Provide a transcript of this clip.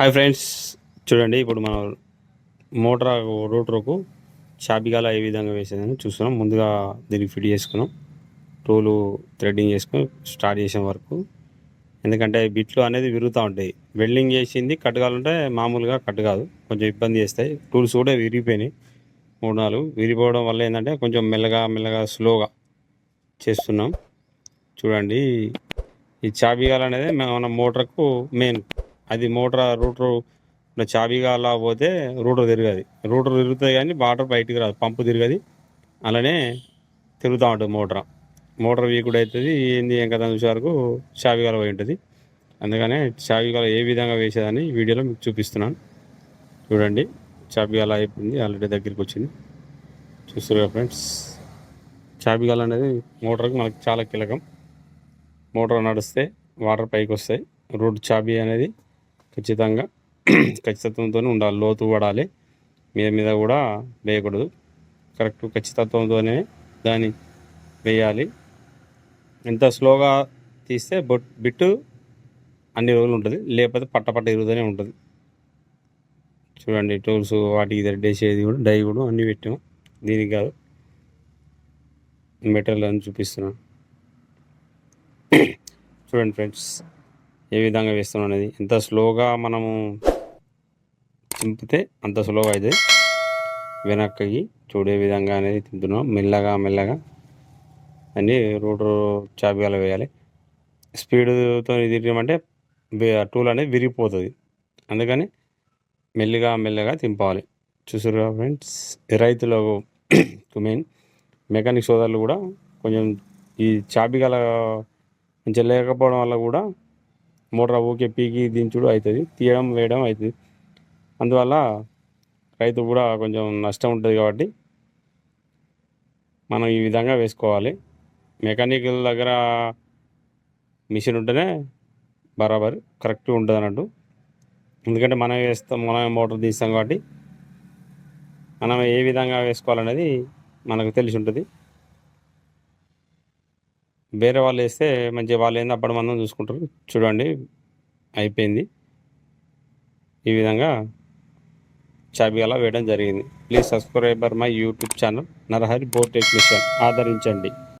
Hi friends చూడండి ఇప్పుడు మనం మోటార్ రోటర్కు చాబిగాల ఏ విధంగా వేసేదని చూస్తున్నాం. ముందుగా దీనికి ఫిట్ చేసుకున్నాం. టూలు థ్రెడ్డింగ్ చేసుకుని స్టార్ట్ చేసే వరకు. ఎందుకంటే బిట్లు అనేది విరుగుతూ ఉంటాయి. వెల్డింగ్ చేసింది కట్ కావాలంటే మామూలుగా కట్ కాదు. కొంచెం ఇబ్బంది చేస్తాయి. టూల్స్ కూడా విరిగిపోయినాయి. మూడు నాలుగు. విరిగిపోవడం వల్ల ఏంటంటే కొంచెం మెల్లగా మెల్లగా స్లోగా చేస్తున్నాం. చూడండి ఈ చాబిగాలు అనేది మన మోటార్కు మెయిన్ అది మోటార్ రూటర్ చాబిగాల పోతే రూటర్ తిరగదు. రూటర్ తిరుగుతుంది కానీ వాటర్ బయటికి రాదు పంపు తిరగదు. అలానే తిరుగుతూ ఉంటుంది మోటార్. మోటార్ వీకుడు అవుతుంది ఏంది ఏం కదా చూసే వరకు చాబిగాల పోయి ఉంటుంది. అందుకనే చాబిగాల ఏ విధంగా వేసేదని వీడియోలో మీకు చూపిస్తున్నాను. చూడండి చాబిగాల అయిపోయింది ఆల్రెడీ దగ్గరికి వచ్చింది. చూస్తున్నారు ఫ్రెండ్స్ చాబిగాల అనేది మోటార్కి మనకు చాలా కీలకం. మోటార్ నడిస్తే వాటర్ పైకి వస్తాయి. రూట్ చాబీ అనేది ఖచ్చితంగా ఖచ్చితత్వంతో ఉండాలి లోతు పడాలి మీద మీద కూడా వేయకూడదు. కరెక్ట్ ఖచ్చితత్వంతోనే దాన్ని వేయాలి. ఎంత స్లోగా తీస్తే బొట్ బిట్టు అన్ని రోజులు ఉంటుంది లేకపోతే పట్ట పట్ట ఇరుగుతూనే ఉంటుంది. చూడండి టూల్స్ వాటికి దడ్డేసేది కూడా డై కూడా అన్నీ పెట్టాము. దీనికి కాదు మెటీరియల్ అని చూపిస్తున్నాను. చూడండి ఫ్రెండ్స్. ఏ విధంగా వేస్తున్నాం అనేది. ఎంత స్లోగా మనము తింపితే అంత స్లోగా అయితే వెనక్కి చూడే విధంగా అనేది తింటున్నాం. మెల్లగా మెల్లగా అన్నీ రోడ్డు చాబియాలు వేయాలి. స్పీడ్తో తిరిగామంటే టూల్ అనేది విరిగిపోతుంది. అందుకని మెల్లిగా మెల్లగా తింపాలి చూసారుగా ఫ్రెండ్స్ రైతులకు మెయిన్ మెకానిక్ సోదరులు కూడా కొంచెం ఈ చాబిగల కొంచెం లేకపోవడం వల్ల కూడా మోటార్ ఊకే పీకి దించుడు అవుతుంది తీయడం వేయడం అవుతుంది అందువల్ల రైతు కూడా కొంచెం నష్టం ఉంటుంది కాబట్టి మనం ఈ విధంగా వేసుకోవాలి. మెకానికల్ దగ్గర మిషన్ ఉంటేనే బరాబర్ కరెక్ట్గా ఉంటుంది అన్నట్టు. ఎందుకంటే మనం వేస్తాం మనం మోటార్ తీస్తాం కాబట్టి మనం ఏ విధంగా వేసుకోవాలనేది మనకు తెలిసి ఉంటుంది. వేరే వాళ్ళు వేస్తే మంచిగా వాళ్ళు ఏంది అప్పటి మందం చూసుకుంటారు. చూడండి అయిపోయింది. ఈ విధంగా చాబియాలా వేయడం జరిగింది. Please subscriber my YouTube channel Narahari bore technician ఆదరించండి.